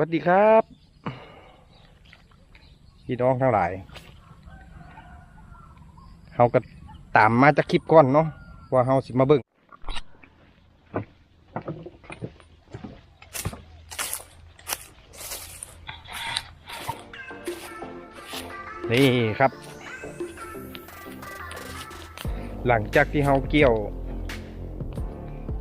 วัสดีครับ พี่น้องทั้งหลายเฮาก็ตามมาจากคลิปก่อนเนาะว่าเฮาสิมาเบิ่งนี่ครับ หลังจากที่เฮาเกี่ยว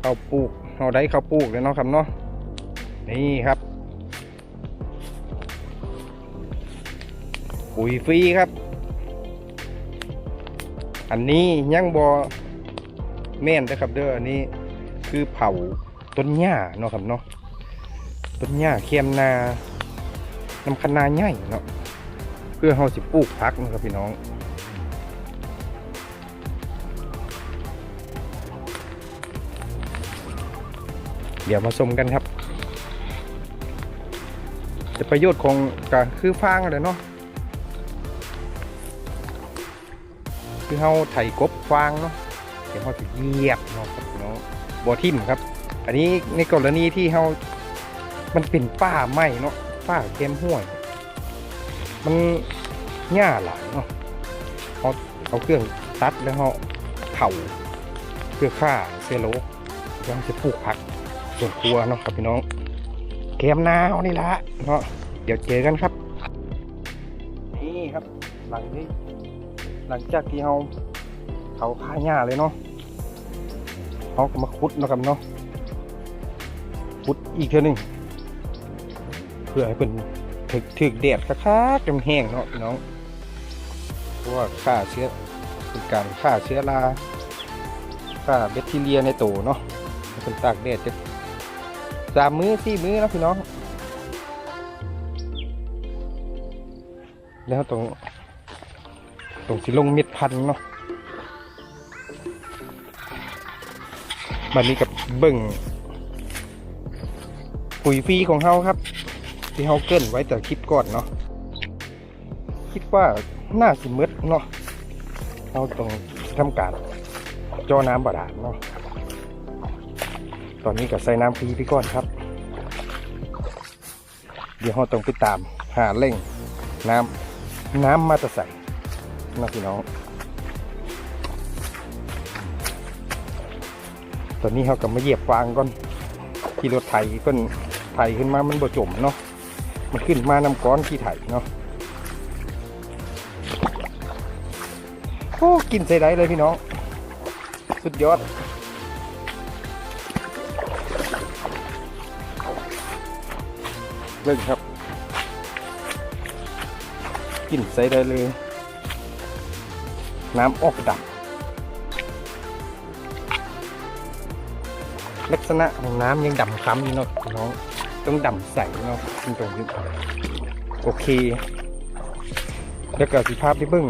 เขาปลูกเฮาได้เขาปลูกแล้วเนาะครับเนาะนี่ครับ ปุ๋ยฟรีครับ อันนี้ยังบอแม่นนะครับเด้ออันนี้คือเผาต้นหญ้าเนาะครับเนาะต้นหญ้าเคียมนานำคนาใหญ่เนาะเพื่อเฮาสิปลูกพักนะครับพี่น้องเดี๋ยวมาชมกันครับ แต่ประโยชน์ของก็คือฟางเลยเนาะ คือเขาไถกบฟางเนาะเดี๋ยวเขาจะเหยียบเนาะครับพี่น้องบอทิมครับ อันนี้ในกรณีที่เขามันเป็นป้าไหมเนาะป้าเค็มห้วย มันหญ้าหลายเนาะเขาเอาเครื่องตัดแล้วเขาเผาเพื่อฆ่าเซลโลยังจะปลูกผักส่วนครัวเนาะครับพี่น้องเค็มนาวนี่ละเนาะเดี๋ยวเจอกันครับ นี่ครับหลังนี้ หลังจากที่เราเขาฆ่าหญ้าเลยเนาะเขาก็มาขุดนะครับเนาะขุดอีกเท่านึงเพื่อให้เป็นถึกถึกแดดคักๆจนแห้งเนาะพี่น้องเพราะว่าฆ่าเชื้อเป็นการฆ่าเชื้อราฆ่าแบคทีเรียในตัวเนาะเป็นตากแดดจะสามมื้อสี่มื้อนะพี่น้องแล้วตรง รงสิลงเม็ดพันเนาะบันนี้กับเบิ่งปุ๋ยฟรีของเฮาครับ ที่เฮาเกินไว้แต่คลิปก่อนเนาะคิดว่าน่าสิมืดเนาะเราต้องทำการเจอน้ำบาดาลเนาะตอนนี้ก็ใส่น้ำฟรีไปก่อนครับ เดี๋ยวเราต้องไปตามหาเร่งน้ำน้ำมาจะใส่ นะพี่น้อง ตอนนี้เขาก็มาเหยียบฟางก่อน ที่รถไถเพิ่นไถขึ้นมามันบ่จมเนาะ มันขึ้นมานำก้อนที่ไถเนาะ โอ้กินใส่ได้เลยพี่น้อง สุดยอดเบิ่งครับ กินใส่ได้เลย น้ำออกดำลักษณะของน้ำยังดำคล้ำอยู่เนาะพี่น้องต้องดำใสเนาะตรงตรงนี้โอเค แล้วก็สิภาพที่เบิ้ง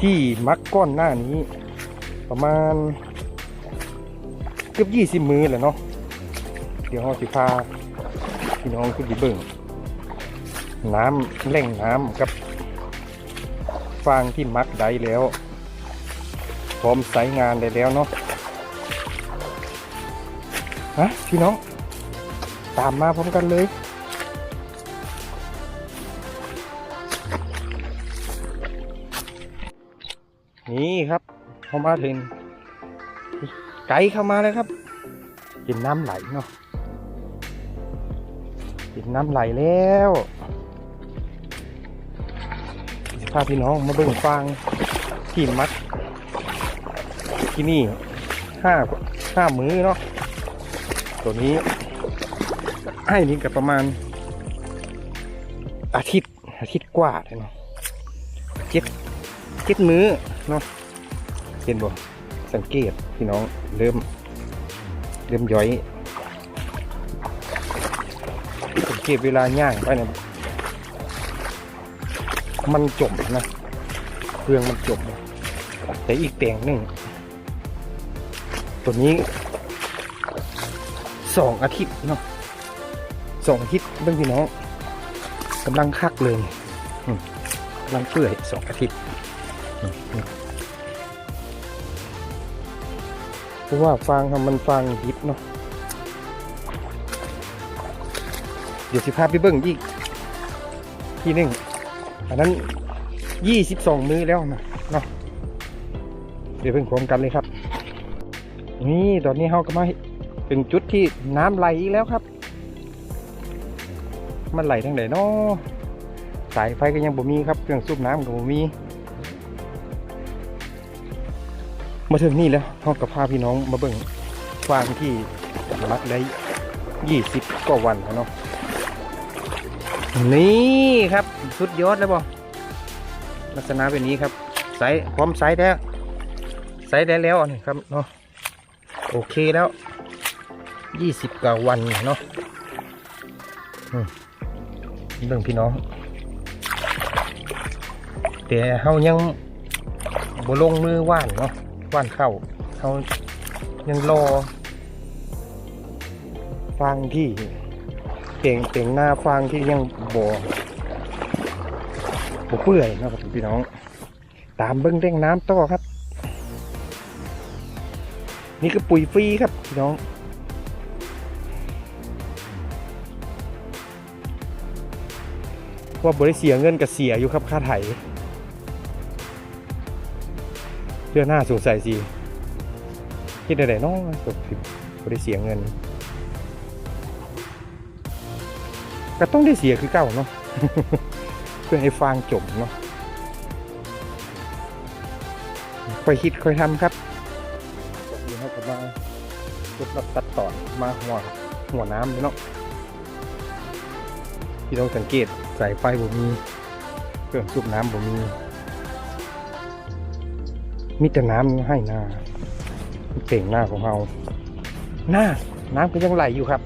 ที่มักก้อนหน้านี้ ประมาณเกือบยี่สิบมือแหละเนาะเดี๋ยวเราสิพาพี่น้องขึ้นไปเบิ้งน้ำแหล่งน้ำกับ ฟางที่มักได้แล้ว พร้อมใช้งานได้แล้วเนาะฮะพี่น้อง ตามมาพร้อมกันเลยนี่ครับเข้ามาถึงไกลเข้ามาเลยครับกินน้ำไหลเนาะกินน้ำไหลแล้วาพี่น้องมาเบิ่งฟางที่มัด ที่นี่ห้าห้ามือเนาะตัวนี้ให้นี่กับประมาณ อาทิตย์อาทิตย์กว่าเนาะเจ็ดเจ็ดมือเนาะเห็นบ่สังเกตพี่น้องเริ่ม เริ่มย้อยสังเกตเวลาย่างไปเนี่ย มันจมนะเครื่องมันจมแต่อีกแปลงหนึ่งตัวนี้สองอาทิตย์เนาะสองอาทิตย์เบื้องพี่น้องกำลังคักเลยกำลังเปื่อยสองอาทิตย์เพราะว่าฟางครับมันฟางยิบเนาะเดี๋ยวสิพาไปเบิ่งอีก ทีหนึ่ง อันนั้นยี่สิบสองมือแล้วนะเนาะเดี๋ยวเพิ่งพร้อมกันเลยครับ นี่ตอนนี้เราก็มาถึงจุดที่น้ำไหลอีกแล้วครับ มันไหลทางไหนเนาะสายไฟก็ยังบ่มีครับ เครื่องสูบน้ำก็บ่มี มาถึงนี่แล้วเราก็พาพี่น้องมาเบิ่งฟางที่มักได้ยี่สิบกว่าวันแล้วเนาะ นี่ครับสุดยอดเลยบ่ลักษณะเป็นนี้ครับใสพร้อมใสแล้วใสได้แล้วอันนี้ครับเนาะโอเคแล้วยี่สิบกว่าวันเนาะเรื่องพี่น้องแต่เฮายังบลงมือว่านเนาะว่านเข้าเฮายังรอฟังที่ เต่งเต่งหน้าฟางที่ยังบ่บ่เปื่อยนะครับพี่น้อง ตามเบิ้งเร่งน้ำต่อครับ นี่คือปุ๋ยฟรีครับพี่น้องว่าบริเสียเงินกับเสียอยู่ครับค่าไถเพื่อหน้าสงสัยสิคิดอะไรเนาะสดบริเสียเงิน ก็ต้องได้เสียคือเก่าเนาะเพื่อให้ฟางจมเนาะค่อยคิดค่อยทำครับเดี๋ยวเราก็มาลดตัดต่อนมาหัวหัวน้ำเนาะพี่ต้องสังเกตสายไฟบ่มีเครื่องสูบน้ำบ่มีมีแต่น้ำให้หน้าเป่งหน้าของเราหน้าน้ำก็ยังไหลอยู่ครับ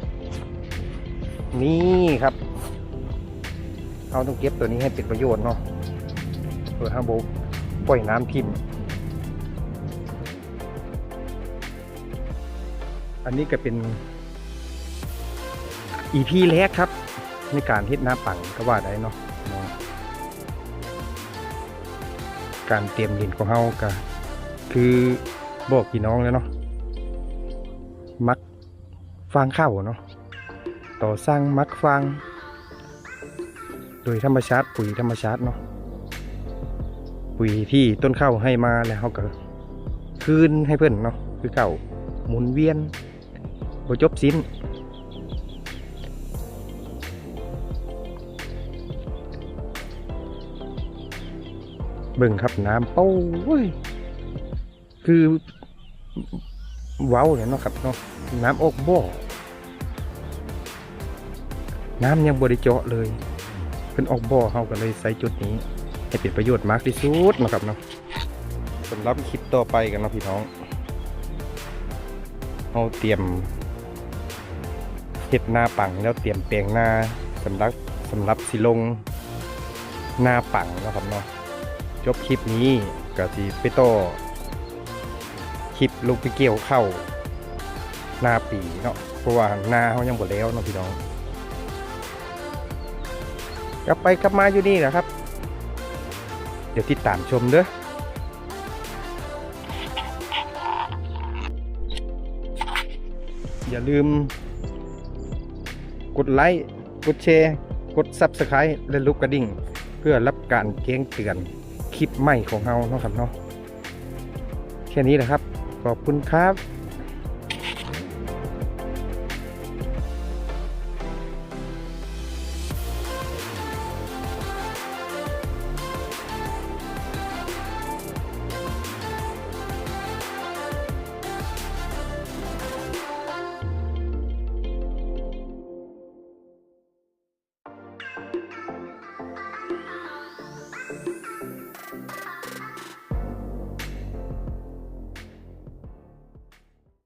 นี่ครับเราต้องเก็บตัวนี้ให้เป็นประโยชน์เนาะเพื่อห้ามโบปล่อยน้ำทิ่มอันนี้ก็เป็นอีพีแรกครับ ในการเฮ็ดน้ำปังก็ว่าได้เนาะเนาะการเตรียมดินของเฮาก็คือบอกพี่น้องแล้วเนาะมักฟางข้าวเนาะ ต่อสร้างมักฟาง โดยธรรมชาติปุ๋ยธรรมชาติเนาะปุ๋ยที่ต้นข้าวให้มาแล้วเขาก็คืนให้เพื่อนเนาะคือเก่าหมุนเวียนบ่จบสิ้นเบิ่งครับน้ำเป้าคือ เว้าวเนี่ยเนาะครับเนาะน้ำออกบ่อ น้ำยังบริเจาะเลยเพิ่นออกบ่อเฮาก็เลยใส่จุดนี้ให้เป็นประโยชน์มากที่สุดนะครับเนาะสำหรับคลิปต่อไปกันเนาะพี่น้องเฮาเตรียมเฮ็ดหน้าปังแล้วเตรียมแปลงหน้าสำหรับสำหรับสิลงหน้าปังนะครับเนาะจบคลิปนี้ก็สิไปต่อคลิปลูกไปเกี่ยวเข้าหน้าปีเนาะเพราะว่าหน้าเฮายังบ่แล้วเนาะพี่น้อง กลับไปกลับมาอยู่นี่แหละครับ เดี๋ยวติดตามชมเด้ออย่าลืม กดไลค์กดแชร์กด Subscribe และลูกกระดิ่ง เพื่อรับการแจ้งเตือนคลิปใหม่ของเราเนาะครับเนาะแค่นี้แหละครับ ขอบคุณครับ